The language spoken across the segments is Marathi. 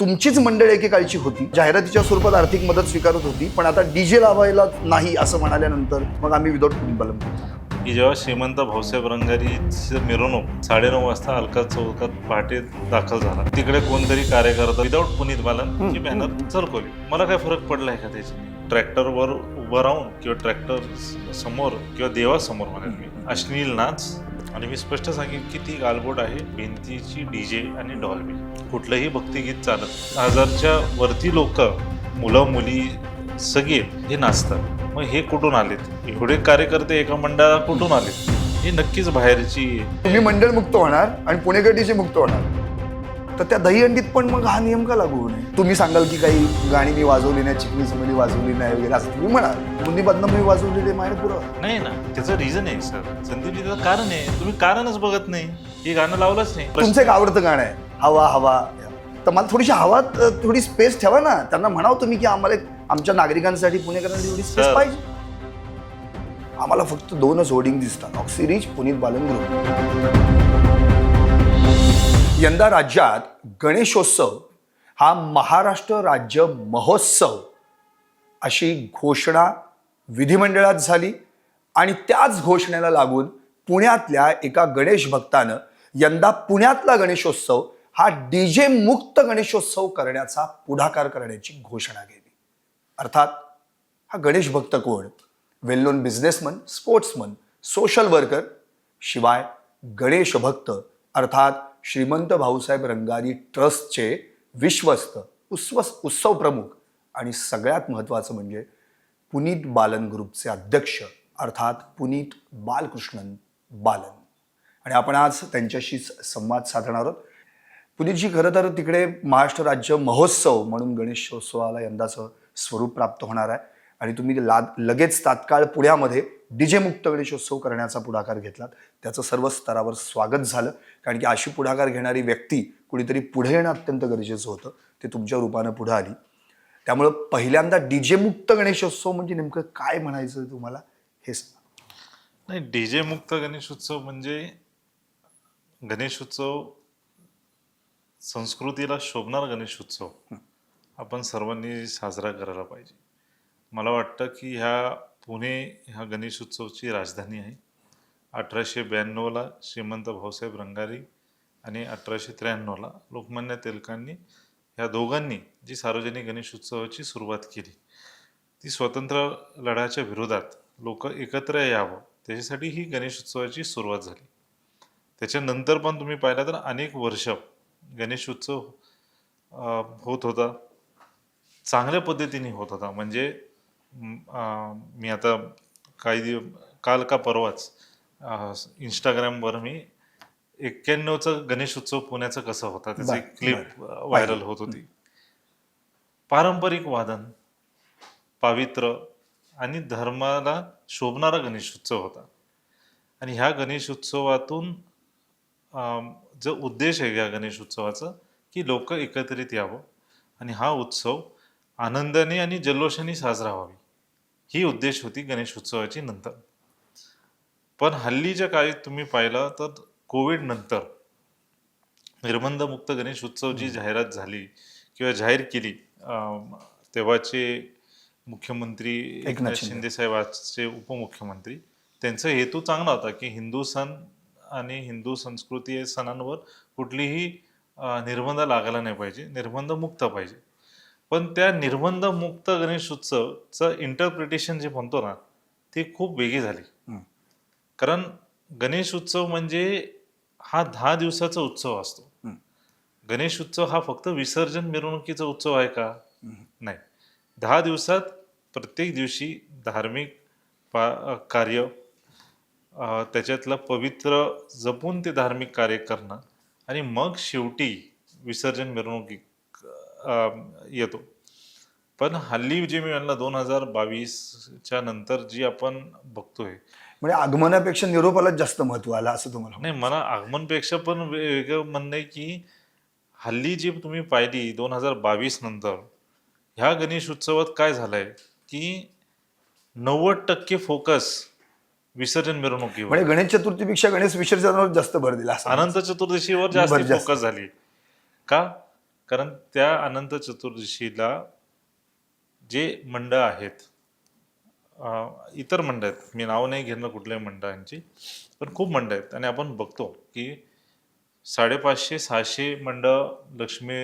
तुमचीच मंडळ एकेकाळची होती जाहिरातीच्या स्वरूपात आर्थिक मदत स्वीकारत होती पण आता डीजे लावायला नाही असं म्हणाल्यानंतर मग आम्ही विदाऊट बलम की जेव्हा श्रीमंत भाऊसाहेब रंगारीची मिरवणूक साडेनऊ वाजता अलका चौकात पहाटे दाखल झाला. तिकडे कोणतरी कार्यकर्ता विदाऊट पुनीत बालन ची बॅनर चरकवली. मला काय फरक पडलाय का त्याची ट्रॅक्टरवर उभं राहून किंवा ट्रॅक्टर समोर किंवा देवासमोर म्हणेल मी. अश्लील नाच. आणि मी स्पष्ट सांगेन की ती गालबोट आहे भिंतीची डीजे आणि डॉल्बी. कुठलंही भक्तिगीत चालत हजारच्या वरती लोक मुलं मुली सगळे हे नाचतात. मग हे कुठून आलेत? एवढे कार्यकर्ते एका मंडळात कुठून आलेत. हे नक्कीच बाहेरची तुम्ही मंडळ मुक्त होणार आणि डीजे मुक्त होणार. तर त्या दहीहंडीत पण मग हा नियम का लागू नये? तुम्ही सांगाल की काही गाणी मी वाजवली नाही चिकनी समली वाजवली नाही वगैरे असं तुम्ही म्हणाल. बुंदी बदनाम मी वाजवलेली माहिती पुरं नाही ना त्याचं रिझन आहे सर त्याचं कारण आहे. तुम्ही कारणच बघत नाही. हे गाणं लावलंच नाही. तुमचं एक आवडतं गाणं आहे. हवा हवा. तर मला थोडीशी हवा थोडी स्पेस ठेवा ना. त्यांना म्हणावं तुम्ही की आम्हाला आमच्या नागरिकांसाठी पुणेकरांसाठी थोडी स्पेस. पाहिजे. आम्हाला फक्त दोनच होर्डिंग दिसतात. ऑक्सिरीज पुनीत बालन ग्रुप यंदा राज्यात गणेशोत्सव हा महाराष्ट्र राज्य महोत्सव अशी घोषणा विधिमंडळात झाली आणि त्याच घोषणेला लागून पुण्यातल्या एका गणेश भक्तानं यंदा पुण्यातला गणेशोत्सव हा डीजे मुक्त गणेशोत्सव करण्याचा पुढाकार करण्याची घोषणा केली. अर्थात हा गणेश भक्त कोण? Well known businessman sportsman social worker शिवाय गणेश भक्त अर्थात श्रीमंत भाऊसाहेब रंगारी ट्रस्टचे विश्वस्त उस्वस उत्सव प्रमुख आणि सगळ्यात महत्त्वाचं म्हणजे पुनीत बालन ग्रुपचे अध्यक्ष अर्थात पुनीत बालकृष्णन बालन. आणि आपण आज त्यांच्याशी संवाद साधणार आहोत. पुनीतजी खरं तर तिकडे महाराष्ट्र राज्य महोत्सव म्हणून गणेशोत्सवाला यंदाचं स्वरूप प्राप्त होणार आहे. आणि तुम्ही ला लगेच तात्काळ पुण्यामध्ये डीजे मुक्त गणेशोत्सव करण्याचा पुढाकार घेतलात. त्याचं सर्व स्तरावर स्वागत झालं. कारण की अशी पुढाकार घेणारी व्यक्ती कुणीतरी पुढे येणं अत्यंत गरजेचं होतं. ते तुमच्या रूपानं पुढे आली. त्यामुळं पहिल्यांदा डीजे मुक्त गणेशोत्सव म्हणजे नेमकं काय म्हणायचं तुम्हाला? हे सांगा. नाही डीजे मुक्त गणेशोत्सव म्हणजे गणेशोत्सव संस्कृतीला शोभणारा गणेशोत्सव आपण सर्वांनी साजरा करायला पाहिजे. मला वाटतं की ह्या पुणे ह्या गणेशोत्सवची राजधानी आहे. अठराशे ब्याण्णवला श्रीमंत भाऊसाहेब रंगारी आणि अठराशे त्र्याण्णवला लोकमान्य टिळकांनी ह्या दोघांनी जी सार्वजनिक गणेशोत्सवाची सुरुवात केली ती स्वतंत्र लढ्याच्या विरोधात लोक एकत्र यावं त्याच्यासाठी ही गणेशोत्सवाची सुरुवात झाली. त्याच्यानंतर पण तुम्ही पाहिलं तर अनेक वर्ष गणेशोत्सव अं, होत होता. चांगल्या पद्धतीने होत होता. म्हणजे म, आता काही दिव काल का परवाच इंस्टाग्रामवर मी एक्क्याण्णवचा गणेशोत्सव पुण्याचा कसा होता त्याची क्लिप व्हायरल होत होती. पारंपरिक वादन पावित्र आणि धर्माला शोभणारा गणेशोत्सव होता. आणि ह्या गणेशोत्सवातून अम, जो उद्देश आहे या गणेशोत्सवाचा की लोक एकत्रित यावं. आणि हा उत्सव आनंदाने आणि जल्लोषाने साजरा व्हावी. ही उद्देश होती गणेशोत्सवाची नंतर. पण हल्लीच्या काळी तुम्ही पाहिलं तर कोविड नंतर निर्बंधमुक्त गणेशोत्सव जी जाहिरात झाली किंवा जाहीर केली तेव्हाचे मुख्यमंत्री एकनाथ शिंदे. शिंदे साहेब आजचे उपमुख्यमंत्री त्यांचा हेतू चांगला होता की हिंदू सण आणि हिंदू संस्कृती सणांवर कुठलीही निर्बंध लागायला नाही पाहिजे निर्बंध मुक्त पाहिजे पण त्या निर्बंध मुक्त गणेशोत्सवचं इंटरप्रिटेशन जे म्हणतो ना ते खूप वेगळी झाली. कारण गणेश उत्सव म्हणजे हा दहा दिवसाचा उत्सव असतो. गणेश उत्सव हा फक्त विसर्जन मिरवणुकीचा उत्सव आहे का. नाही दहा दिवसात प्रत्येक दिवशी धार्मिक पा कार्य त्याच्यातलं पवित्र जपून ते धार्मिक कार्य करणं आणि मग शेवटी विसर्जन मिरवणुकी येतो. पण हल्ली जे मी म्हणलं दोन हजार बावीसच्या नंतर जी आपण बघतोय म्हणजे आगमनापेक्षा निरोपालाच जास्त महत्त्व आलं असं तुम्हाला नाही मला आगमनपेक्षा पण वेगळं म्हणणं आहे की हल्ली जी तुम्ही पाहिली दोन हजार बावीस नंतर ह्या गणेश उत्सवात काय झालंय की नव्वद टक्के फोकस विसर्जन मिरवणुकीवर. म्हणजे गणेश चतुर्थीपेक्षा गणेश विसर्जनावर जास्त भर दिला अनंत चतुर्दशीवर जास्त. फोकस झाली. का? कारण त्या अनंत चतुर्दशीला जे मंडळ आहेत इतर मंडळ आहेत मी नाव नाही घेणं कुठल्याही मंडळांची पण खूप मंडळ आहेत. आणि आपण बघतो की साडेपाचशे सहाशे मंडळ लक्ष्मी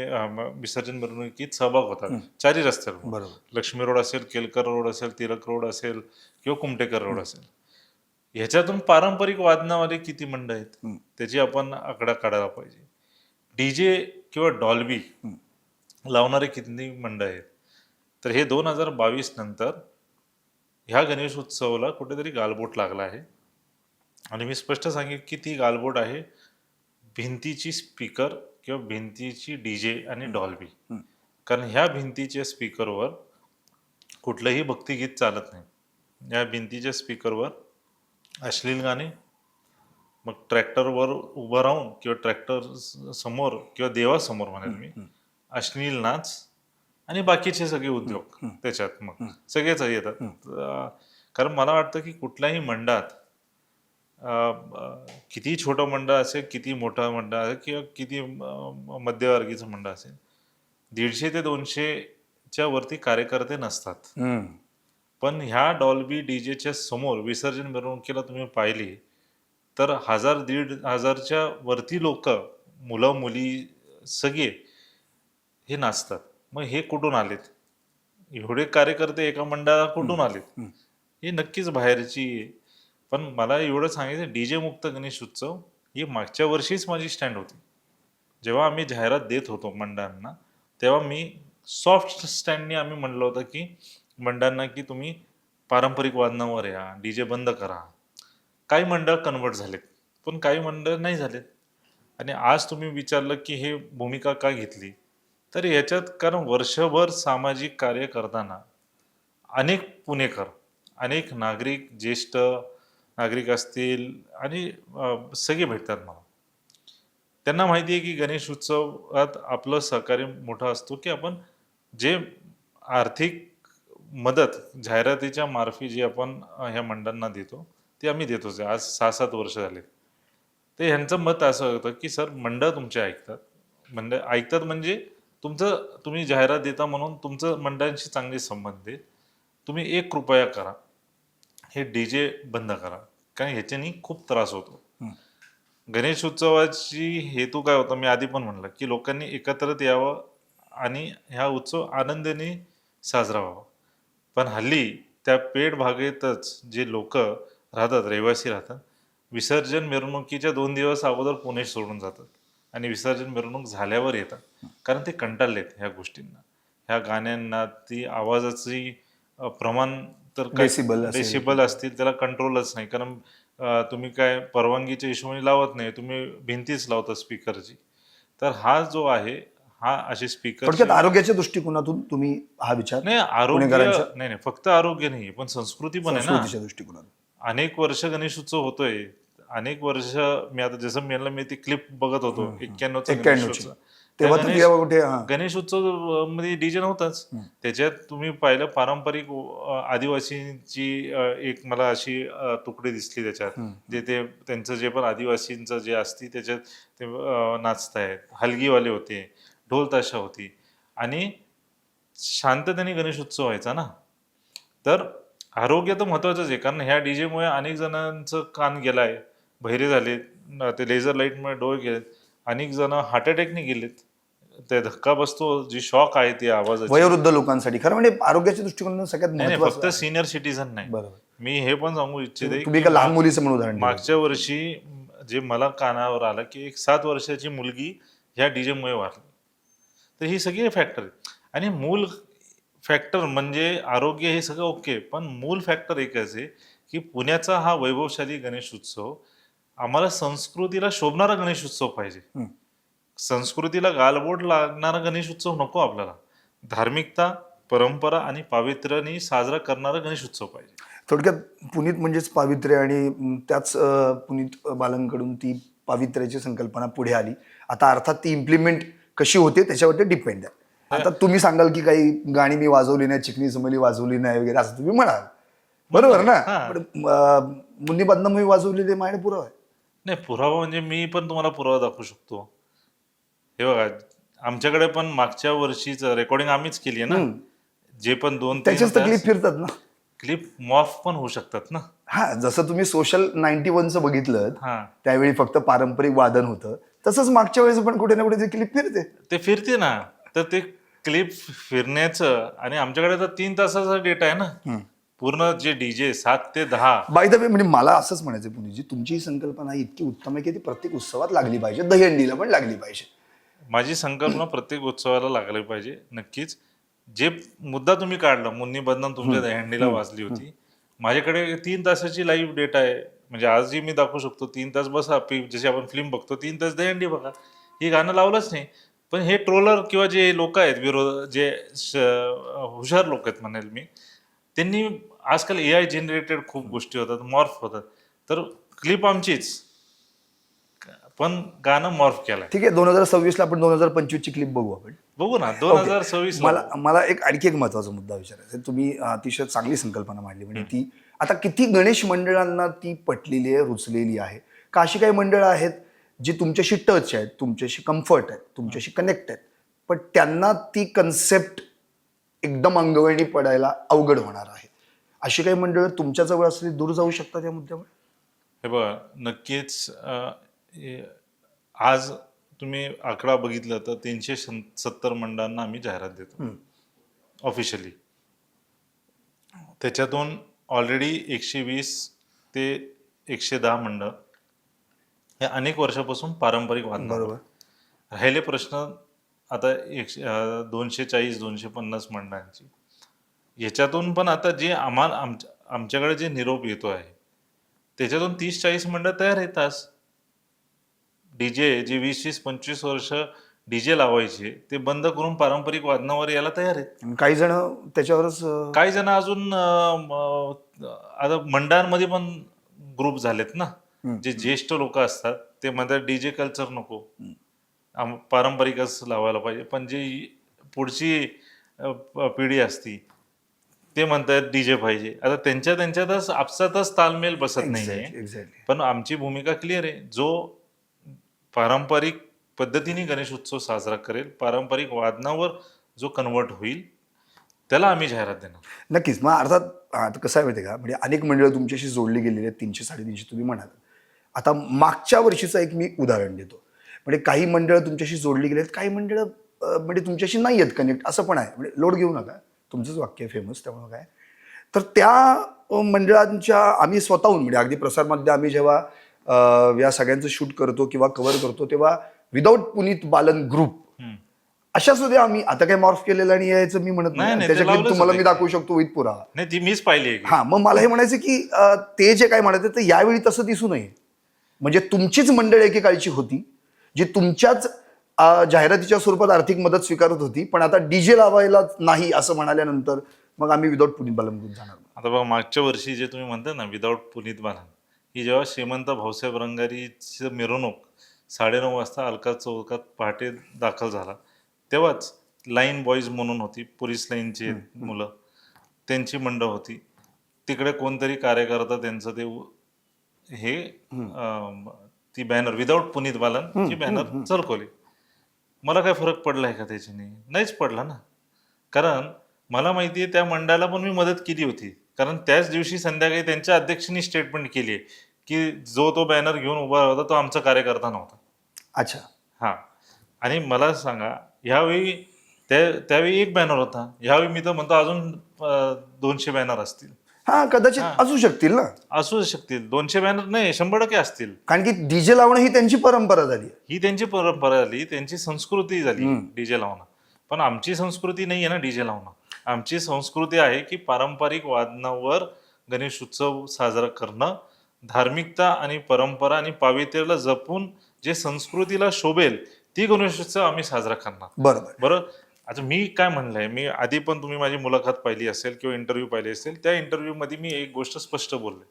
विसर्जन मिरवणुकीत सहभाग होतात. चारही रस्त्यावर. लक्ष्मी रोड असेल केलकर रोड असेल तिलक रोड असेल किंवा कुमटेकर रोड असेल. ह्याच्यातून पारंपरिक वादनावाले किती मंडळ आहेत. त्याची आपण आकडा काढायला पाहिजे. डीजे किंवा डॉल्बी लावणारे किती मंडळ आहेत? तर हे दोन हजार बावीस नंतर ह्या गणेश उत्सवाला कुठेतरी गालबोट लागला आहे. आणि मी स्पष्ट सांगेन की ती गालबोट आहे भिंतीची स्पीकर किंवा भिंतीची डीजे आणि डॉल्बी. कारण ह्या भिंतीच्या स्पीकरवर कुठलंही भक्तिगीत चालत नाही. या भिंतीच्या स्पीकरवर अश्लील गाणे मग ट्रॅक्टरवर उभं राहून किंवा ट्रॅक्टर समोर किंवा देवासमोर म्हणेल मी अश्लील नाच आणि बाकीचे सगळे उद्योग त्याच्यात मग सगळेच येतात. कारण मला वाटतं की कुठल्याही मंडळात किती छोटं मंडळ असेल किती मोठं मंडळ असेल किंवा किती मध्यवर्गीचं मंडळ असेल दीडशे ते दोनशेच्या वरती कार्यकर्ते नसतात. पण ह्या डॉल्बी डीजेच्या समोर विसर्जन मिरवणुकीला तुम्ही पाहिली तर हजार दीड हजारच्या वरती लोक मुलं मुली सगळे हे नाचतात. मग हे कुठून आलेत? एवढे कार्यकर्ते एका मंडळाला कुठून आलेत? हे नक्कीच बाहेरची. पण मला एवढं सांगायचं डीजे मुक्त गणेश उत्सव ही मागच्या वर्षीच माझी स्टँड होती. जेव्हा आम्ही जाहिरात देत होतो मंडळांना तेव्हा मी सॉफ्ट स्टँडने आम्ही म्हणलं होतं की मंडळांना की तुम्ही पारंपरिक वादनावर या डी जे बंद करा. काही मंडळ कन्वर्ट झालेत पण काही मंडळ नाही झालेत. आणि आज तुम्ही विचारलं की हे भूमिका का घेतली? तर याच्यात कारण वर्षभर सामाजिक कार्य करताना अनेक पुणेकर अनेक नागरिक ज्येष्ठ नागरिक असतील आणि सगळे भेटतात मला. त्यांना माहिती आहे की गणेश उत्सवात आपलं सहकार्य मोठं असतो की आपण जे आर्थिक मदत जाहिरातीच्या मार्फी जी आपण ह्या मंडळांना देतो ती आम्ही देतोच. आहे. आज सहा सात वर्ष झाले ते ह्यांचं मत असं होतं की सर मंडळ तुमचे ऐकतात. मंडळ ऐकतात म्हणजे तुमचं तुम्ही जाहिरात देता म्हणून तुमचं मंडळांशी चांगले संबंध आहेत. तुम्ही एक कृपया करा. हे डी जे बंद करा. कारण ह्याच्यानी खूप त्रास होतो. गणेश उत्सवाची हेतू काय होता? मी आधी पण म्हणलं की लोकांनी एकत्रित यावं आणि ह्या उत्सव आनंदाने साजरा व्हावा. पण हल्ली त्या पेठ भागेतच जे लोक राहतात रहिवासी राहतात विसर्जन मिरवणुकीच्या दोन दिवस अगोदर पुणे सोडून जातात आणि विसर्जन मिरवणूक झाल्यावर येतात. कारण ते कंटाळलेत ह्या गोष्टींना. ह्या गाण्यांना ती आवाजाची प्रमाण तर असेल. डेसिबल असतील त्याला कंट्रोलच नाही. कारण तुम्ही काय परवानगीच्या हिशोबाने लावत नाही तुम्ही भिंतीच लावता स्पीकरची तर हा जो आहे हा असे स्पीकर थोडक्यात आरोग्याच्या दृष्टिकोनातून तुम्ही हा विचार नाही आरोग्य पुणेकरांच्या- नाही नाही फक्त आरोग्य नाही पण संस्कृती पण आहे ना. संस्कृतीच्या दृष्टिकोनातून. अनेक वर्ष गणेश उत्सव होतोय. अनेक वर्ष मी आता जसं मी म्हणलं मी ती क्लिप बघत होतो एक्क्याण्णवचा गणेश. उत्सव. तेव्हा त्या तर गणेश- तेव्हा कुठे हा. गणेश उत्सवमध्ये डीजे नव्हताच त्याच्यात तुम्ही पाहिलं पारंपरिक अ, आदिवासींची अ, एक मला अशी अ, तुकडी दिसली त्याच्यात. जे ते त्यांचं जे पण आदिवासींचं जे असती त्याच्यात ते अ, नाचतायत. हलगीवाले होते. ढोल ताशा होती. आणि शांततेने गणेश उत्सव व्हायचा ना. तर आरोग्य तर महत्वाचंच आहे कारण ह्या डीजेमुळे अनेक जणांचं कान गेलाय बहिरे झाले ते लेझर लाईटमुळे डोळे गेलेत अनेक जण हार्ट अटॅकने गेलेत. ते धक्का बसतो जी शॉक आहे ती आवाजाची. वयोवृद्ध लोकांसाठी. खरं म्हणजे आरोग्याच्या दृष्टिकोनातून सगळ्यात नाही फक्त सिनियर सिटीझन नाही. बरोबर. मी हे पण सांगू इच्छिते तुम्ही की एका लहान मुलीचं म्हणून उदाहरण. मागच्या वर्षी जे मला कानावर आलं की एक सात वर्षाची मुलगी ह्या डीजे मुळे वारली. तर ही सगळी फॅक्टर आणि मूल फॅक्टर म्हणजे आरोग्य हे सगळं ओके पण मूल फॅक्टर एकच आहे की पुण्याचा हा वैभवशाली गणेश उत्सव आम्हाला संस्कृतीला शोभणारा गणेश उत्सव पाहिजे. संस्कृतीला गालबोट लागणारा गणेश उत्सव नको आपल्याला. धार्मिकता परंपरा आणि पावित्र्याने साजरा करणारा गणेश उत्सव पाहिजे. थोडक्यात पुनीत म्हणजेच पावित्र्य आणि त्याच पुनीत बालनकडून ती पावित्र्याची संकल्पना पुढे आली. आता अर्थात ती इम्प्लिमेंट कशी होते त्याच्यावरती डिपेंड आहे. आता तुम्ही सांगाल की काही गाणी मी वाजवली नाही चिकनी समली वाजवली नाही वगैरे असं तुम्ही म्हणाल. बरोबर ना. पण मुन्नी बदनाम मी वाजवलेली माझ्याकडे पुरावा. आहे नाही पुरावा म्हणजे मी पण तुम्हाला पुरावा दाखवू शकतो. हे बघा आमच्याकडे पण मागच्या वर्षीचं रेकॉर्डिंग आम्हीच केली आहे ना? जे पण दोन त्याच्याच तर क्लिप फिरतात ना? क्लिप मॉफ पण होऊ शकतात ना? हा जसं तुम्ही सोशल नाईन्टी वनचं बघितलं त्यावेळी फक्त पारंपरिक वादन होतं. तसंच मागच्या वेळेस पण कुठे ना कुठे क्लिप फिरते. ते फिरते ना. तर ते क्लिप फिरण्याचं आणि आमच्याकडे तर तीन तासाचा डेटा आहे ना. पूर्ण जे डीजे सात ते दहा. बाय द वे म्हणजे मला असंच म्हणायचं पुण्याची तुमची ही संकल्पना इतकी उत्तम आहे की ती प्रत्येक उत्सवात लागली पाहिजे. दहीहंडीला पण लागली पाहिजे. माझी संकल्पना प्रत्येक उत्सवाला लागली पाहिजे. नक्कीच जे मुद्दा तुम्ही काढला मुन्नी बदनाम तुमच्या दहीहंडीला वाचली होती. माझ्याकडे तीन तासाची लाईव्ह डेटा आहे. म्हणजे आजही मी दाखवू शकतो तीन तास बसा पी जशी आपण फिल्म बघतो तीन तास दहीहंडी बघा. हे गाणं लावलंच नाही. पण हे ट्रोलर किंवा जे लोक आहेत विरोध जे हुशार लोक आहेत म्हणेल मी त्यांनी आजकाल ए आय जनरेटेड खूप गोष्टी होतात मॉर्फ होतात. तर क्लिप आमचीच. पण गाणं मॉर्फ केलंय. ठीक आहे दोन हजार सव्वीसला आपण दोन हजार पंचवीसची क्लिप बघू आपण. बघू ना दोन हजार सव्वीस मला मला एक आणखी एक महत्त्वाचा मुद्दा विचारायचा. तुम्ही अतिशय चांगली संकल्पना मांडली. म्हणजे ती आता किती गणेश मंडळांना ती पटलेली आहे रुचलेली आहे? का अशी काही मंडळं आहेत जी तुमच्याशी टच आहेत तुमच्याशी कम्फर्ट आहेत तुमच्याशी कनेक्ट आहेत? पण त्यांना ती कन्सेप्ट एकदम अंगवळणी पडायला अवघड होणार आहे. अशी काही मंडळं तुमच्याजवळ असली दूर जाऊ शकतात या मुद्द्यावर? हे बघा नक्कीच आज तुम्ही आकडा बघितला तर तीनशे सत्तर मंडळांना आम्ही जाहिरात देतो. ऑफिशियली त्याच्यातून ऑलरेडी एकशे वीस ते एकशे दहा मंडळ हे अनेक वर्षापासून पारंपरिक वादन बरोबर. राहिले प्रश्न आता एकशे दोनशे चाळीस दोनशे पन्नास मंडळांची. याच्यातून पण आता जे आम्हाला आमच्या आमच्याकडे जे निरोप येतो आहे त्याच्यातून तीस चाळीस मंडळ तयार येतात डीजे जे वीस वीस पंचवीस वर्ष डीजे लावायचे ते बंद करून पारंपरिक वादनावर यायला तयार आहेत. काही जण त्याच्यावरच अं, काही जण अजून अं, म, आता मंडळांमध्ये पण ग्रुप झालेत ना जे ज्येष्ठ लोक असतात ते म्हणतात डीजे कल्चर नको. आम- पारंपरिकच लावायला पाहिजे. पण जी पुढची अं, प- पिढी असती ते म्हणतात डीजे पाहिजे. आता त्यांच्या त्यांच्यातच आपसातच तालमेल बसत नाहीये. Exactly, exactly. पण आमची भूमिका क्लिअर आहे. जो पारंपरिक पद्धतीने गणेश उत्सव साजरा करेल. पारंपरिक वादनावर जो कन्वर्ट होईल त्याला आम्ही जाहिरात देणार. नक्कीच. मग अर्थात आता कसं आहे माहिती आहे का? म्हणजे अनेक मंडळं तुमच्याशी जोडली गेलेली आहेत तीनशे साडेतीनशे तुम्ही म्हणाल आता मागच्या वर्षीचं एक मी उदाहरण देतो. म्हणजे काही मंडळं तुमच्याशी जोडली गेली आहेत काही मंडळं म्हणजे तुमच्याशी नाही आहेत कनेक्ट असं पण आहे. म्हणजे लोड घेऊ नका. तुमचंच वाक्य आहे फेमस त्यामुळं काय? तर त्या मंडळांच्या आम्ही स्वतःहून म्हणजे अगदी प्रसारमध्ये आम्ही जेव्हा या सगळ्यांचं शूट करतो किंवा कव्हर करतो तेव्हा विदाऊट पुनीत बालन ग्रुप. अशा सुद्धा आम्ही आता काही मॉर्फ केलेलं आणि यायचं मी म्हणत नाही, त्याच्या तुम्हाला मी दाखवू शकतो विथ नाही ती मीच पाहिली. हा मग मला हे म्हणायचं की ते जे काय म्हणत ते यावेळी तसं दिसू नये. म्हणजे तुमचीच मंडळ एकेकाळची होती जी तुमच्याच जाहिरातीच्या स्वरूपात आर्थिक मदत स्वीकारत होती पण आता डीजे लावायला नाही असं म्हणाल्यानंतर मग आम्ही विदाऊट पुनीत बालमधून जाणार. आता बघा मागच्या वर्षी जे तुम्ही म्हणता ना विदाऊट पुनीत बालन ही जेव्हा श्रीमंत भाऊसाहेब रंगारीचं मिरवणूक साडेनऊ वाजता अलका चौकात पहाटे दाखल झाला. तेव्हाच लाईन बॉईज म्हणून होती पोलीस लाईनची मुलं. त्यांची मंडळ होती. तिकडे कोणतरी कार्यकर्ता त्यांचं ते हे ती बॅनर विदाऊट पुनीत बालन ची बॅनर चरकवली मला काय फरक पडला आहे का त्याच्याने? नाहीच पडला ना. कारण मला माहिती आहे त्या मंडळाला पण मी मदत केली होती. कारण त्याच दिवशी संध्याकाळी त्यांच्या अध्यक्षांनी स्टेटमेंट केली आहे की जो तो बॅनर घेऊन उभा होता तो आमचा कार्यकर्ता नव्हता. अच्छा. हां. आणि मला सांगा ह्यावेळी त्या त्यावेळी एक बॅनर होता. ह्यावेळी मी तर म्हणतो अजून दोनशे बॅनर असतील. हा कदाचित असू शकतील ना. असू शकतील. दोनशे बॅनर नाही शंभर टक्के असतील. कारण की डीजे लावणं ही त्यांची परंपरा झाली. ही त्यांची परंपरा झाली त्यांची संस्कृती झाली डीजे लावणं. पण आमची संस्कृती नाही आहे ना डीजे लावणं. आमची संस्कृती आहे की पारंपरिक वादनावर गणेश उत्सव साजरा करणं धार्मिकता आणि परंपरा आणि पावित्र्याला जपून जे संस्कृतीला शोभेल ती गणेशोत्सव आम्ही साजरा करणार. बरोबर. बरं? आता मी काय म्हणलंय? मी आधी पण तुम्ही माझी मुलाखत पाहिली असेल किंवा इंटरव्ह्यू पाहिली असेल त्या इंटरव्ह्यू मध्ये मी एक गोष्ट स्पष्ट बोलले.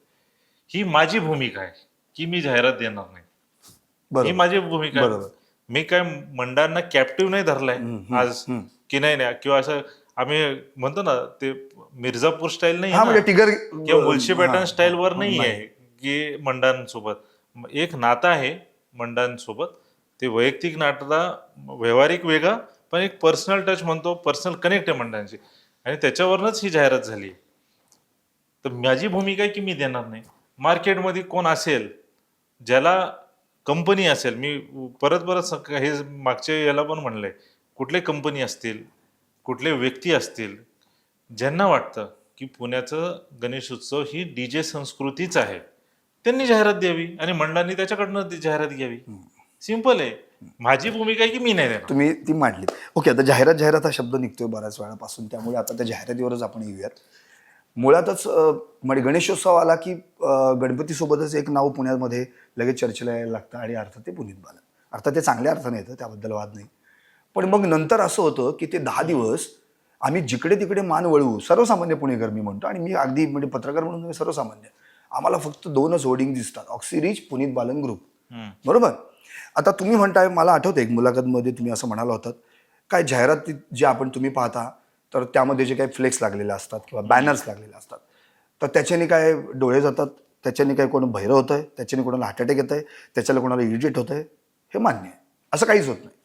ही माझी भूमिका आहे की मी जाहिरात देणार नाही. ही माझी भूमिका आहे. मी काय मंडळांना कॅप्टिव्ह नाही धरलाय आज की नाही नाही किंवा असं आम्ही म्हणतो ना ते मिर्झापूर स्टाईल नाही हा म्हणजे टिगर किंवा मुळशी पॅटर्न स्टाईल वर नाही. आहे की मंडळांसोबत एक नातं आहे मंडळांसोबत ते वैयक्तिक नाटला व्यवहारिक वेगळा पण एक पर्सनल टच म्हणतो पर्सनल कनेक्ट आहे मंडळांची आणि त्याच्यावरूनच ही जाहिरात झाली. तर माझी भूमिका आहे की मी देणार नाही. मार्केटमध्ये कोण असेल ज्याला कंपनी असेल मी परत परत हे मागच्या याला पण म्हणलंय कुठले कंपनी असतील कुठले व्यक्ती असतील ज्यांना वाटतं की पुण्याचं गणेशोत्सव ही डी जे संस्कृतीच आहे. त्यांनी जाहिरात द्यावी आणि मंडळांनी त्याच्याकडनं ती जाहिरात घ्यावी. सिंपल आहे. माझी भूमिका आहे की मी नाही देणार? तुम्ही ती मांडली ओके आता जाहिरात जाहिरात हा शब्द निघतोय बऱ्याच वेळापासून. त्यामुळे आता त्या जाहिरातीवरच आपण येऊयात. मुळातच म्हणजे गणेशोत्सव आला की गणपतीसोबतच एक नाव पुण्यामध्ये लगेच चर्चेला यायला लागतं आणि अर्थात ते पुनीत बालन. अर्थात ते चांगल्या अर्थाने येतं त्याबद्दल वाद नाही. पण मग नंतर असं होतं की ते दहा दिवस आम्ही जिकडे तिकडे मान वळवू सर्वसामान्य पुणेकर मी म्हणतो आणि मी अगदी म्हणजे पत्रकार म्हणून नव्हे, सर्वसामान्य. आम्हाला फक्त दोनच होर्डिंग दिसतात. ऑक्सिरीज पुनीत बालन ग्रुप. बरोबर? आता तुम्ही म्हणताय मला आठवतं एक मुलाखतमध्ये तुम्ही असं म्हणाला होतात काय जाहिराती जे आपण तुम्ही पाहता तर त्यामध्ये जे काही फ्लेक्स लागलेले असतात किंवा बॅनर्स लागलेले असतात तर त्याच्याने काय डोळे जातात? त्याच्याने काय कोण भैरं होतं आहे त्याच्याने कोणाला हार्ट अटॅक येत आहे त्याच्याला कोणाला इरिटेट होतं आहे हे मान्य आहे. असं काहीच होत नाही.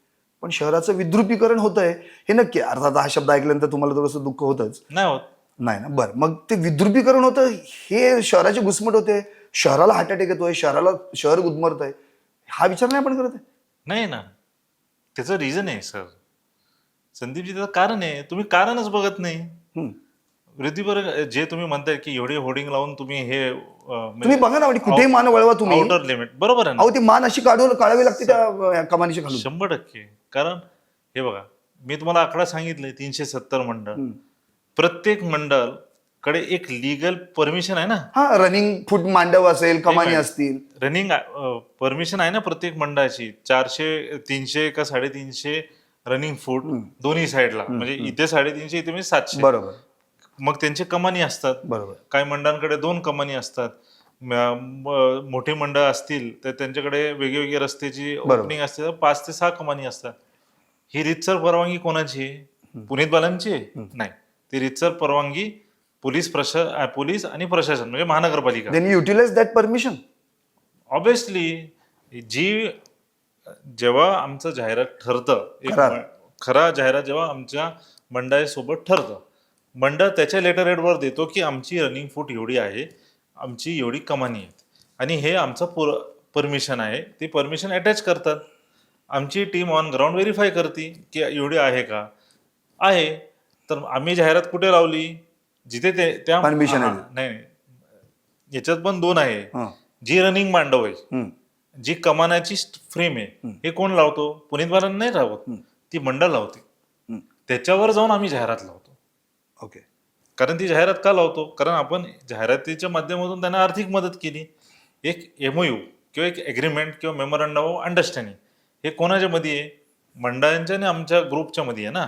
पण शहराचं विद्रुपीकरण होतं आहे हे नक्की. अर्थात हा शब्द ऐकल्यानंतर तुम्हाला थोडंसं दुःख होतंच. नाही होत. नाही ना बरं. मग ते विद्रुपीकरण होतं हे शहराची घुसमट होते. शहराला हार्ट अटॅक येतोय शहराला शहर गुदमरत आहे हा विचार नाही आपण करत आहे? नाही ना. त्याचं रिझन आहे सर संदीपजी त्याचं कारण आहे. तुम्ही कारणच बघत नाही. वृद्धीवर जे तुम्ही म्हणताय की एवढे होर्डिंग लावून तुम्ही हे तुम्ही बघा ना म्हणजे कुठेही मान वळवा तुम्ही. आउटर लिमिट बरोबर आहे ना? अहो ती मान अशी काढून काढावी लागते त्या खालून. शंभर टक्के. कारण हे बघा मी तुम्हाला आकडा सांगितले तीनशे सत्तर मंडळ. प्रत्येक मंडळकडे एक लिगल परमिशन आहे ना? हा रनिंग फूट मांडव असेल कमानी. असतील. रनिंग परमिशन आहे ना प्रत्येक मंडळाची? चारशे तीनशे का साडेतीनशे रनिंग फूट दोन्ही साईडला म्हणजे इथे साडेतीनशे इथे म्हणजे सातशे. बरोबर. मग त्यांचे कमानी असतात. बरोबर. काही मंडळांकडे दोन कमानी असतात. मोठे मंडळ असतील तर त्यांच्याकडे वेगवेगळ्या रस्त्याची. ओपनिंग असते तर पाच ते सहा कमानी असतात. ही रितसर परवानगी कोणाची? आहे पुनीत बालांची? आहे नाही. ती रितसर परवानगी पोलीस प्रशा अ, पोलीस आणि प्रशासन म्हणजे महानगरपालिका. Then utilise that permission obviously जी जेव्हा आमचं जाहिरात ठरतं एक. म- खरा जाहिरात जेव्हा आमच्या मंडळासोबत ठरतं मंडळ त्याच्या लेटर हेडवर देतो की आमची रनिंग फूट एवढी आहे आमची एवढी कमानी आहेत. आणि हे आमचं पुर परमिशन आहे. ती परमिशन अटॅच करतात. आमची टीम ऑन ग्राउंड व्हेरीफाय करते की एवढी आहे का? आहे. तर आम्ही जाहिरात कुठे लावली? जिथे ते त्या Permission आहे. हा, नाही नाही. याच्यात पण दोन आहे. हं. जी रनिंग मांडव आहे. जी कमानाची फ्रेम आहे हे कोण लावतो? पुनीत बालन नाही लावत. ती मंडळ लावते. त्याच्यावर जाऊन आम्ही जाहिरात लावतो. ओके. कारण ती जाहिरात का लावतो? कारण आपण जाहिरातीच्या माध्यमातून त्यांना आर्थिक मदत केली. एक एमओयू किंवा एक एग्रीमेंट किंवा मेमोरंडम ऑफ अंडरस्टँडिंग हे कोणाच्या मध्ये आहे? मंडळांच्या आणि आमच्या ग्रुपच्या मध्ये आहे ना?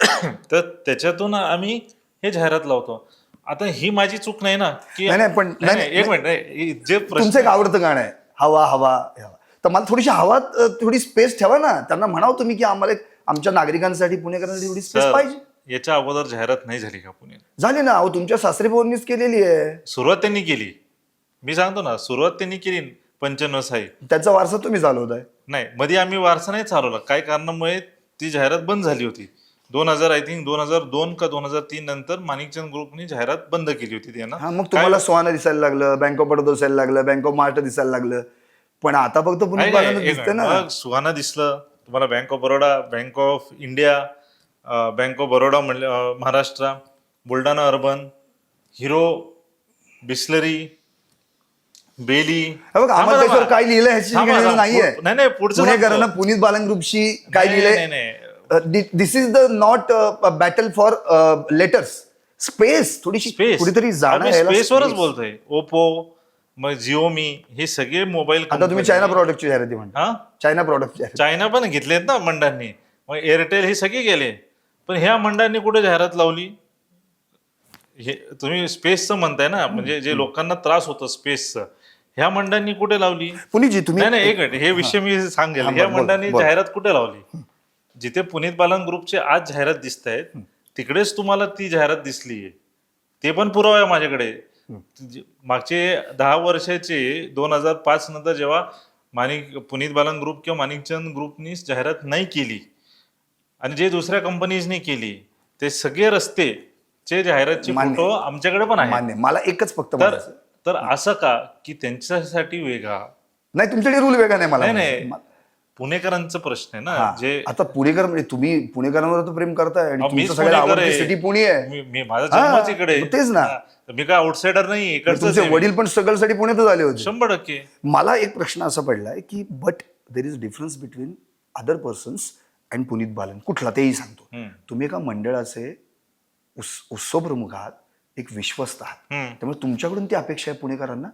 तर त्याच्यातून आम्ही हे जाहिरात लावतो. आता ही माझी चूक नाही ना की नाही, नाही, पण- नाही, नाही, एक मिनिट जे तुमचं एक आवडतं गाणं आहे हवा हवा हवा. तर मला थोडीशी हवा अं, थोडी स्पेस ठेवा ना. त्यांना म्हणावं तुम्ही की आम्हाला एक आमच्या नागरिकांसाठी पुणेकरांसाठी थोडी स्पेस सर, पाहिजे. याच्या अगोदर जाहिरात नाही झाली का पुण्यात झाली ना. अहो तुमच्या सासरी भाऊंनीच केलेली आहे. सुरुवात त्यांनी केली. मी सांगतो ना सुरुवात त्यांनी केली पंच्याण्णव साली. त्याचा वारसा तुम्ही चालवताय. नाही मध्ये आम्ही वारसा नाही चालवला. काही कारणामुळे ती जाहिरात बंद झाली होती. दोन हजार आय थिंक दोन हजार दोन का दोन हजार तीन नंतर माणिकचंद ग्रुपने जाहिरात बंद केली होती त्यांना हा मग तुम्हाला सोहाना दिसायला लागलं बँक ऑफ बडोदा दिसायला लागलं बँक ऑफ महाराष्ट्र दिसायला लागलं पण आता फक्त पुणे दिसते ना सुहाना दिसलं तुम्हाला bank of Baroda bank of India bank of Baroda म्हणलं Maharashtra Buldhana urban hero Bisleri Bailey आम्हाला. काय लिहिलं ह्याची. नाहीये नाही नाही पुढचं पुणेकरांना सांगतो. पुनीत बालन ग्रुपशी काय लिहिलंय नाही. This is the not battle for letters space थोडीशी स्पेस कुठेतरी जाणं यायला स्पेसवरच. बोलतोय. ओप्पो मग जिओमी हे सगळे मोबाईल आता तुम्ही चायना प्रॉडक्टची जाहिराती म्हणता. हा? चायना प्रॉडक्टची जाहिरात. चायना पण घेतलेत ना मंडळांनी मग एअरटेल हे सगळे गेले. पण ह्या मंडळांनी कुठे जाहिरात लावली? हे तुम्ही स्पेसचं म्हणताय ना. म्हणजे जे लोकांना त्रास होतो स्पेसचं ह्या मंडळांनी कुठे लावली? पुनीजी तुम्ही नाही एक मिनिट. हे विषय मी सांगेल. ह्या मंडळांनी. जाहिरात कुठे लावली? जिथे पुनीत बालन ग्रुपचे आज जाहिरात दिसत आहेत तिकडेच तुम्हाला ती जाहिरात दिसली ते पण पुरावा आहे माझ्याकडे. मागचे दहा वर्षाचे दोन हजार पाच नंतर जेव्हा माणिक पुनीत बालन ग्रुप किंवा माणिकचंद ग्रुपनी जाहिरात नाही केली आणि जे दुसऱ्या कंपनीजनी केली ते सगळे रस्ते चे जाहिरातचे. फोटो आमच्याकडे पण मान्य. मला एकच फक्त तर. तर असं का की त्यांच्यासाठी वेगळा? नाही तुमच्याकडे रूल वेगळा नाही मला. नाही पुणेकरांचा प्रश्न आहे ना. जे आता पुणेकर म्हणजे तुम्ही पुणेकरांवर तर प्रेम करताय आणि अहो, मीच तुमचं सगळ्यात पुणेकर आवडती आहे. सिटी पुणे आहे मी मी- माझा हा, इकडे. मग तेच ना. हा, मी काय आउटसाइडर नाही तुमचे. वडील पण स्ट्रगलसाठी पुण्यातच आले होते शंभर टक्के मला एक प्रश्न असा पडलाय की but there is difference between other persons and Punit Balan कुठला तेही सांगतो हम्म. तुम्ही एका मंडळाचे उस उत्सव प्रमुख आहात एक विश्वस्त आहात हम्म. त्यामुळे तुमच्याकडून ती अपेक्षा आहे पुणेकरांना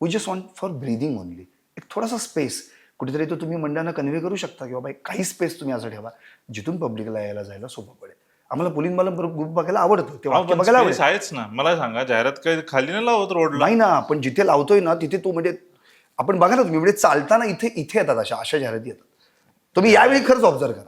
we just want for breathing only एक थोडासा स्पेस कुठेतरी तो तुम्ही मंडळांना कन्व्हे करू शकता की बाबा एक काही स्पेस तुम्ही असं ठेवा जिथून पब्लिकला यायला जायला सोपं पडेल. आम्हाला पुलिन मला ग्रुप बघायला आवडतं ते अहो, वाक्य पण बघायला आहेच ना. मला सांगा जाहिरात काही खाली नाही लावत रोडला नाही ना पण जिथे लावतोय ना तिथे तो म्हणजे आपण बघा ना तुम्ही म्हणजे चालताना इथे इथे येतात अशा अशा जाहिराती येतात. तुम्ही यावेळी खरंच ऑब्झर्व करा.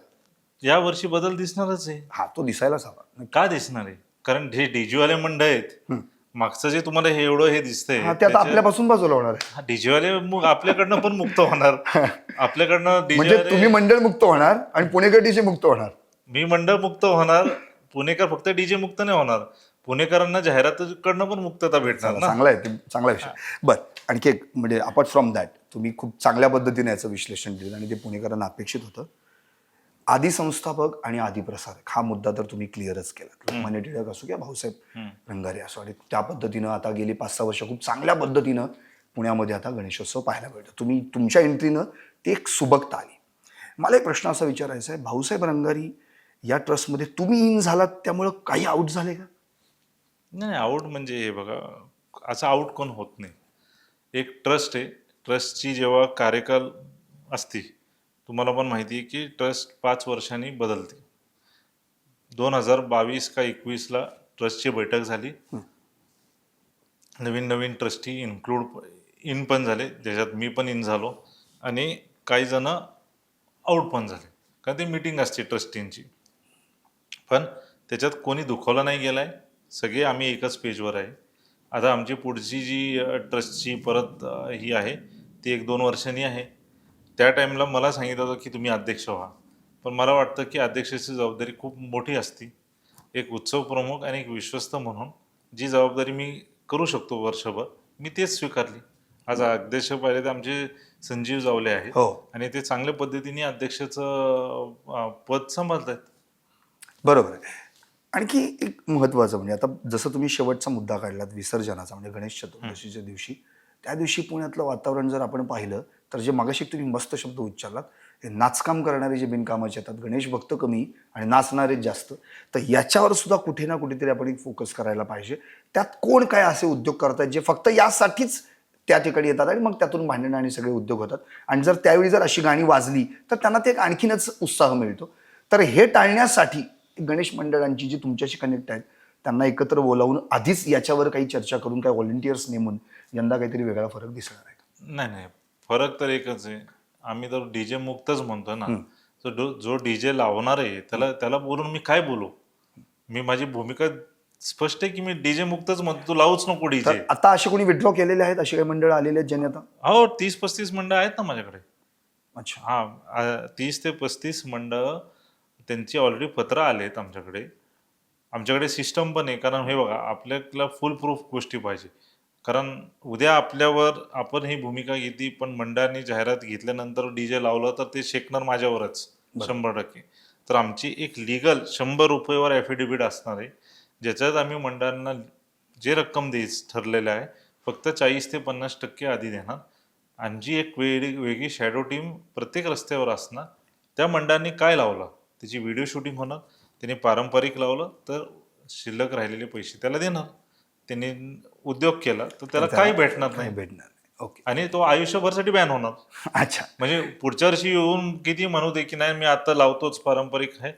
या वर्षी बदल दिसणारच आहे. हा तो दिसायलाच हवा. का दिसणार आहे? कारण हे डीजी वाले मंडळ आहेत मागचं जे तुम्हाला हे एवढं हे दिसतंय हा ते आता आपल्यापासून बाजूला होणार आहे. डीजे वाले मग आपल्याकडनं पण मुक्त होणार. आपल्याकडनं म्हणजे वाले तुम्ही मंडळ मुक्त होणार आणि पुणेकर डीजे मुक्त होणार. मी मंडळ मुक्त होणार पुणेकर फक्त डीजे मुक्त नाही होणार. पुणेकरांना जाहिरातीकडनं पण मुक्तता भेटणार ना? चांगला आहे ते चांगला विषय. बरं आणखी एक म्हणजे अपार्ट फ्रॉम दॅट तुम्ही खूप चांगल्या पद्धतीने याचं विश्लेषण दिलं आणि ते पुणेकरांना अपेक्षित होतं. आदी संस्थापक आणि आदी प्रसारक हा मुद्दा तर तुम्ही क्लिअरच केला लोकमान्य टिळक असो किंवा भाऊसाहेब रंगारे असो. आणि त्या पद्धतीनं आता गेली पाच सहा वर्ष खूप चांगल्या पद्धतीनं पुण्यामध्ये आता गणेशोत्सव पाहायला मिळतो. तुम्ही तुमच्या एंट्रीनं ते एक सुबकता आली. मला एक प्रश्न असा विचारायचा आहे भाऊसाहेब रंगारी या ट्रस्टमध्ये तुम्ही इन झालात त्यामुळं काही आउट झाले का? नाही आउट म्हणजे हे बघा असं आउट कोण होत नाही. एक ट्रस्ट आहे. ट्रस्टची जेव्हा कार्यकाल असते तुम्हाला पण माहिती आहे की ट्रस्ट पाच वर्षांनी बदलते. दोन हजार बावीस का एकवीसला ट्रस्टची बैठक झाली. नवीन नवीन ट्रस्टी इन्क्लूड इन पण झाले ज्याच्यात मी पण इन झालो आणि काही जण आउट पण झाले. कारण ती मीटिंग असते ट्रस्टींची. पण त्याच्यात कोणी दुखवलं नाही गेलं आहे सगळे आम्ही एकच पेजवर आहे. आता आमची पुढची जी ट्रस्टची परत ही आहे ती एक दोन वर्षांनी आहे. त्या टाईमला मला सांगितलं होतं की तुम्ही अध्यक्ष व्हा. पण मला वाटतं की अध्यक्षाची जबाबदारी खूप मोठी असती. एक उत्सव प्रमुख आणि एक विश्वस्त म्हणून जी जबाबदारी मी करू शकतो वर्षभर मी तेच स्वीकारली. आज अध्यक्ष पाहिले तर आमचे संजीव जावले आहेत हो. आणि ते चांगल्या पद्धतीने अध्यक्षाचं अ, पद सांभाळत आहेत बरोबर आहे. आणखी एक महत्त्वाचं म्हणजे आता जसं तुम्ही शेवटचा मुद्दा काढलात विसर्जनाचा म्हणजे गणेश चतुर्दशीच्या दिवशी. त्या दिवशी पुण्यातलं वातावरण जर आपण पाहिलं तर जे मागाशी तुम्ही मस्त शब्द उच्चारलात हे नाचकाम करणारे जे बिनकामाचे येतात गणेश भक्त कमी आणि नाचणारे जास्त तर याच्यावर सुद्धा कुठे ना कुठेतरी आपण एक फोकस करायला पाहिजे. त्यात कोण काय असे उद्योग करतात जे फक्त यासाठीच त्या ठिकाणी येतात आणि मग त्यातून भांडणं आणि सगळे उद्योग होतात. आणि जर त्यावेळी जर अशी गाणी वाजली तर त्यांना ते एक आणखीनच उत्साह मिळतो. तर हे टाळण्यासाठी गणेश मंडळांची जी तुमच्याशी कनेक्ट आहेत त्यांना एकत्र बोलावून आधीच याच्यावर काही चर्चा करून काही व्हॉलेंटियर्स नेमून यंदा काहीतरी वेगळा फरक दिसणार आहे नाही नाही. फरक तर एकच आहे. आम्ही तर डीजे मुक्तच म्हणतो ना. तर जो- जो डीजे लावणार आहे त्याला त्याला बोलून मी काय बोलू? मी माझी भूमिका स्पष्ट आहे की मी डीजे मुक्तच म्हणतो? तू लावूच नको डीजे तर आता असे कोणी विड्रॉ केलेले आहेत? असे काही मंडळ आलेले आहेत ज्यांनी आता? हो तीस पस्तीस मंडळ आहेत ना माझ्याकडे. अच्छा. हा आ- तीस ते पस्तीस मंडळ त्यांची ऑलरेडी पत्र आलेत आमच्याकडे. आमच्याकडे सिस्टम पण आहे. कारण हे बघा आपल्याला फुल प्रूफ गोष्टी पाहिजे. कारण उद्या आपल्यावर आपण ही भूमिका घेतली पण मंडळांनी जाहिरात घेतल्यानंतर डीजे लावलं तर ते शेकणार माझ्यावरच शंभर टक्के. तर आमची एक लिगल शंभर रुपयेवर ॲफिडेव्हिट असणार आहे ज्याच्यात आम्ही मंडळांना जे रक्कम द्यायच ठरलेलं आहे फक्त चाळीस ते पन्नास टक्के आधी देणार. आणि जी एक वेगळी वेगळी शॅडो टीम प्रत्येक रस्त्यावर असणार. त्या मंडळांनी काय लावलं? त्याची व्हिडिओ शूटिंग होणार. त्याने पारंपरिक लावलं तर शिल्लक राहिलेले पैसे त्याला देणार. त्यांनी उद्योग केला तर त्याला काही भेटणार नाही. भेटणार नाही. ओके आणि तो आयुष्यभरसाठी बॅन होणार. अच्छा. म्हणजे पुढच्या वर्षी येऊन किती म्हणू दे की नाही मी आता लावतोच पारंपरिक आहे.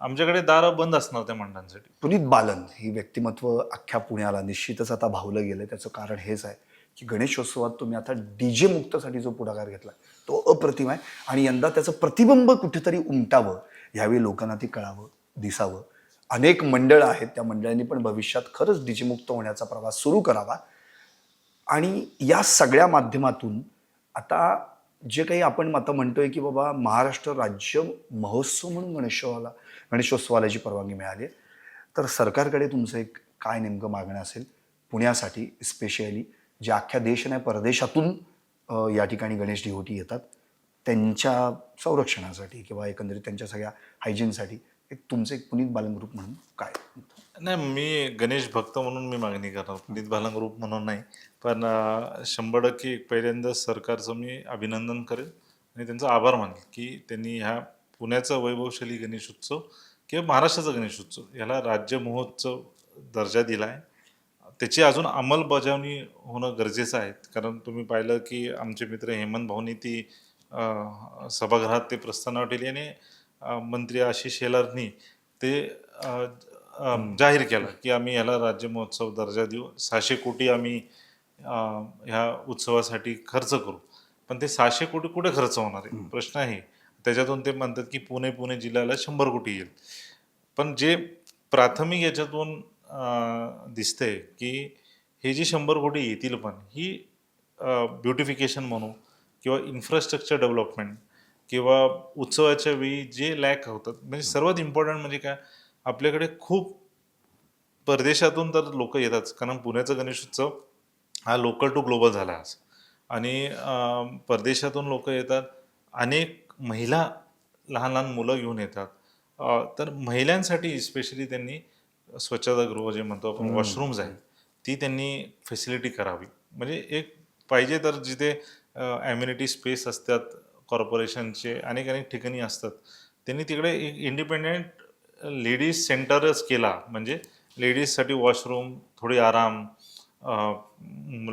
आमच्याकडे दारं बंद असणार त्या मंडळांसाठी. पुनीत बालन ही व्यक्तिमत्व अख्ख्या पुण्याला निश्चितच आता भावलं गेलं त्याचं कारण हेच आहे की गणेशोत्सवात तुम्ही आता डीजे मुक्तसाठी जो पुढाकार घेतला तो अप्रतिम आहे. आणि यंदा त्याचं प्रतिबिंब कुठेतरी उमटावं यावेळी लोकांना ते कळावं दिसावं. अनेक मंडळं आहेत त्या मंडळांनी पण भविष्यात खरंच डिजिमुक्त होण्याचा प्रवास सुरू करावा. आणि या सगळ्या माध्यमातून आता जे काही आपण आता म्हणतोय की बाबा महाराष्ट्र राज्य महोत्सव म्हणून गणेशोत्सवाला गणेशोत्सवाला जी परवानगी मिळाली आहे, तर सरकारकडे तुमचं एक काय नेमकं मागणं असेल? पुण्यासाठी स्पेशली जे अख्ख्या देश नाही परदेशातून या ठिकाणी गणेश डिहोटी येतात त्यांच्या संरक्षणासाठी किंवा एकंदरीत त्यांच्या सगळ्या हायजीनसाठी एक तुमचं एक पुनीत बालन ग्रुप म्हणून काय? नाही मी गणेश भक्त म्हणून मी मागणी करणार पुनीत बालन ग्रुप म्हणून नाही. पण शंभर टक्के पहिल्यांदा सरकारचं मी अभिनंदन करेल आणि त्यांचा आभार मानेल की त्यांनी ह्या पुण्याचा वैभवशाली गणेशोत्सव किंवा महाराष्ट्राचा गणेशोत्सव ह्याला राज्य महोत्सव दर्जा दिला आहे. त्याची अजून अंमलबजावणी होणं गरजेचं आहे. कारण तुम्ही पाहिलं की आमचे मित्र हेमंत भाऊनी ती सभागृहात ते प्रस्तावना ठेवली आणि मंत्री आशिष शेलारनी ते जाहीर केलं की आम्ही याला राज्य महोत्सव दर्जा देऊ. सहाशे कोटी आम्ही ह्या उत्सवासाठी खर्च करू. पण ते सहाशे कोटी कुठे खर्च होणार आहे? प्रश्न आहे. त्याच्यातून ते म्हणतात की पुणे पुणे जिल्ह्याला शंभर कोटी येईल. पण जे प्राथमिक याच्यातून दिसतंय की हे जे शंभर कोटी येतील पण ही ब्युटिफिकेशन म्हणू किंवा इन्फ्रास्ट्रक्चर डेव्हलपमेंट किंवा उत्सवाच्या वेळी जे लॅक होतात म्हणजे सर्वात इम्पॉर्टंट म्हणजे काय? आपल्याकडे खूप परदेशातून तर लोक येतात कारण पुण्याचा गणेशोत्सव हा लोकल टू ग्लोबल झाला आज. आणि परदेशातून लोक येतात अनेक महिला लहान लहान मुलं घेऊन येतात. तर महिलांसाठी स्पेशली त्यांनी स्वच्छतागृह जे म्हणतो आपण वॉशरूम्स आहेत ती त्यांनी फॅसिलिटी करावी. म्हणजे एक पाहिजे तर जिथे ॲम्युनिटी स्पेस असतात कॉर्पोरेशनचे अनेक अनेक ठिकाणी असतात. त्यांनी तिकडे एक इंडिपेंडेंट लेडीज सेंटरच केला. म्हणजे लेडीजसाठी वॉशरूम थोडी आराम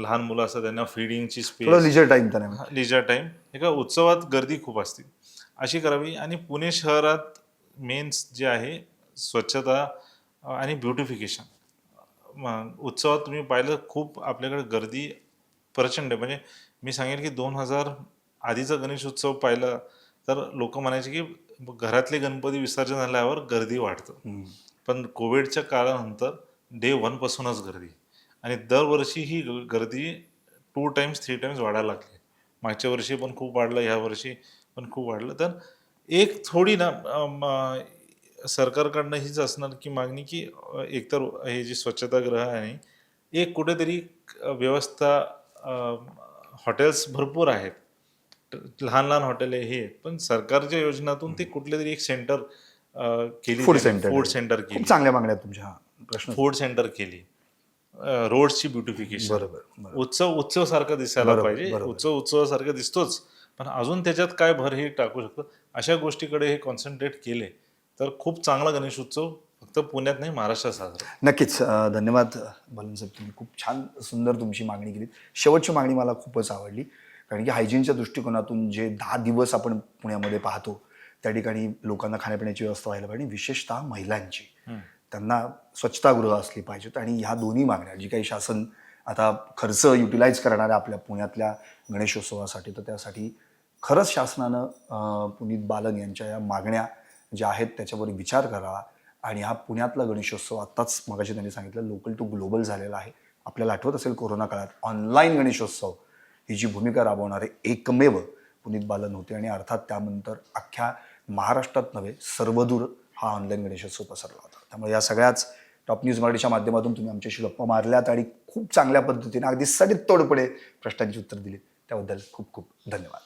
लहान मुलं असतात त्यांना फिडिंगची स्पेस लिजर टाइम त्यांना. लिजर टाईम एका उत्सवात गर्दी खूप असते. अशी करावी. आणि पुणे शहरात मेन्स जे आहे स्वच्छता आणि ब्युटिफिकेशन उत्सवात तुम्ही पाहिलं खूप आपल्याकडे गर्दी प्रचंड आहे. म्हणजे मी सांगेन की दोन हजार आधीचा गणेश उत्सव पाहिला तर लोक म्हणायचे की घरातले गणपती विसर्जन झाल्यावर गर्दी वाढतं. पण कोविडच्या काळानंतर डे वनपासूनच गर्दी. आणि दरवर्षी ही गर्दी टू टाइम्स थ्री टाइम्स वाढायला लागली. मागच्या वर्षी पण खूप वाढलं ह्या वर्षी पण खूप वाढलं. तर एक थोडी ना सरकारकडनं हीच असणार की मागणी की एकतर हे जे स्वच्छतागृह आहे एक कुठेतरी व्यवस्था हॉटेल्स भरपूर आहेत. लहान लहान हॉटेल हे आहेत. पण सरकारच्या योजनातून ते कुठले तरी एक सेंटर केली फूड सेंटर फूड सेंटर केली खूप चांगल्या मागण्या आहेत तुमच्या हा प्रश्न. फूड सेंटर केली. रोडची ब्युटिफिकेशन बरोबर बरोबर. उत्सव उत्सव सारखा दिसायला बरोबर, पाहिजे. बरोबर. उत्सव उत्सवासारखा दिसतोच पण अजून त्याच्यात काय भर हे टाकू शकतो? अशा गोष्टीकडे हे कॉन्सन्ट्रेट केले तर खूप चांगला गणेश उत्सव फक्त पुण्यात नाही महाराष्ट्रात साजरा. नक्कीच अं, धन्यवाद बालन साहेब तुम्ही खूप छान सुंदर तुमची मागणी केली शेवटची मागणी मला खूपच आवडली. कारण की हायजीनच्या दृष्टिकोनातून जे दहा दिवस आपण पुण्यामध्ये पाहतो त्या ठिकाणी लोकांना खाण्यापिण्याची व्यवस्था व्हायला पाहिजे विशेषतः महिलांची. त्यांना स्वच्छतागृह असली पाहिजेत आणि ह्या दोन्ही मागण्या जी काही शासन आता खर्च युटिलाइज करणार आहे आपल्या पुण्यातल्या गणेशोत्सवासाठी तर त्यासाठी खरंच शासनानं पुनीत बालन यांच्या या मागण्या ज्या आहेत त्याच्यावर विचार करावा आणि हा पुण्यातला गणेशोत्सव आत्ताच मगाशी त्यांनी सांगितलं लोकल टू ग्लोबल झालेला आहे. आपल्याला आठवत असेल कोरोना काळात ऑनलाईन गणेशोत्सव ही जी भूमिका राबवणारे एकमेव पुनीत बालन होते आणि अर्थात त्यानंतर अख्ख्या महाराष्ट्रात नव्हे सर्वदूर हा ऑनलाईन गणेशोत्सव पसरला होता. त्यामुळे या सगळ्याच टॉप न्यूज मराठीच्या माध्यमातून तुम्ही आमच्याशी गप्पा मारल्यात आणि खूप चांगल्या पद्धतीने अगदी सडीत तोडपणे प्रश्नांची उत्तर दिली. त्याबद्दल खूप खूप धन्यवाद.